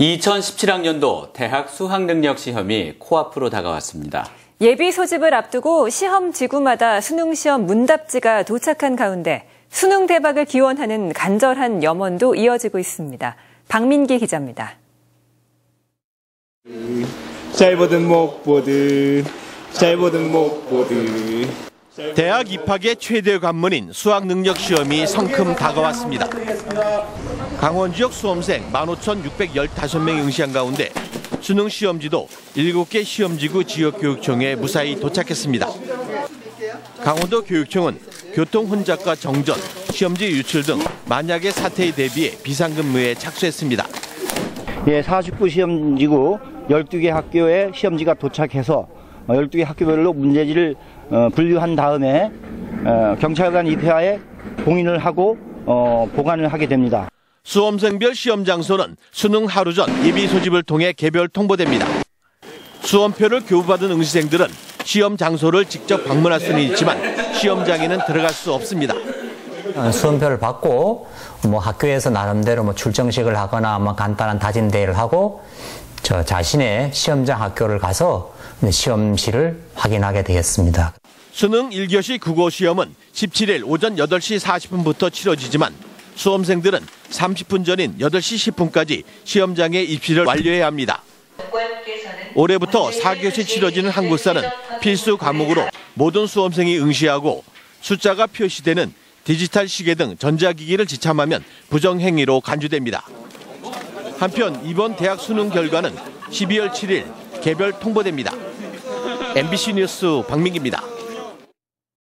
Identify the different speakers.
Speaker 1: 2017학년도 대학 수학능력 시험이 코앞으로 다가왔습니다.
Speaker 2: 예비 소집을 앞두고 시험 지구마다 수능 시험 문답지가 도착한 가운데 수능 대박을 기원하는 간절한 염원도 이어지고 있습니다. 박민기 기자입니다.
Speaker 3: 잘 보든 못 보든 잘 보든 못 보든
Speaker 4: 대학 입학의 최대 관문인 수학 능력 시험이 성큼 다가왔습니다. 강원 지역 수험생 15,615명이 응시한 가운데 수능 시험지도 7개 시험지구 지역교육청에 무사히 도착했습니다. 강원도 교육청은 교통 혼잡과 정전, 시험지 유출 등 만약의 사태에 대비해 비상근무에 착수했습니다.
Speaker 5: 예, 49 시험지구 12개 학교에 시험지가 도착해서 12개 학교별로 문제지를 어, 분류한 다음에 어, 경찰관 입회하에 공인을 하고 어, 보관을 하게 됩니다.
Speaker 4: 수험생별 시험 장소는 수능 하루 전 예비 소집을 통해 개별 통보됩니다. 수험표를 교부받은 응시생들은 시험 장소를 직접 방문할 수는 있지만 시험장에는 들어갈 수 없습니다.
Speaker 6: 어, 수험표를 받고 뭐 학교에서 나름대로 뭐 출정식을 하거나 뭐 간단한 다진 대회를 하고 저 자신의 시험장 학교를 가서 시험실을 확인하게 되겠습니다.
Speaker 4: 수능 1교시 국어 시험은 17일 오전 8시 40분부터 치러지지만 수험생들은 30분 전인 8시 10분까지 시험장에 입시를 완료해야 합니다. 올해부터 4교시 치러지는 한국사는 필수 과목으로 모든 수험생이 응시하고 숫자가 표시되는 디지털 시계 등 전자기기를 지참하면 부정행위로 간주됩니다. 한편 이번 대학 수능 결과는 12월 7일 개별 통보됩니다. MBC 뉴스 박민기입니다.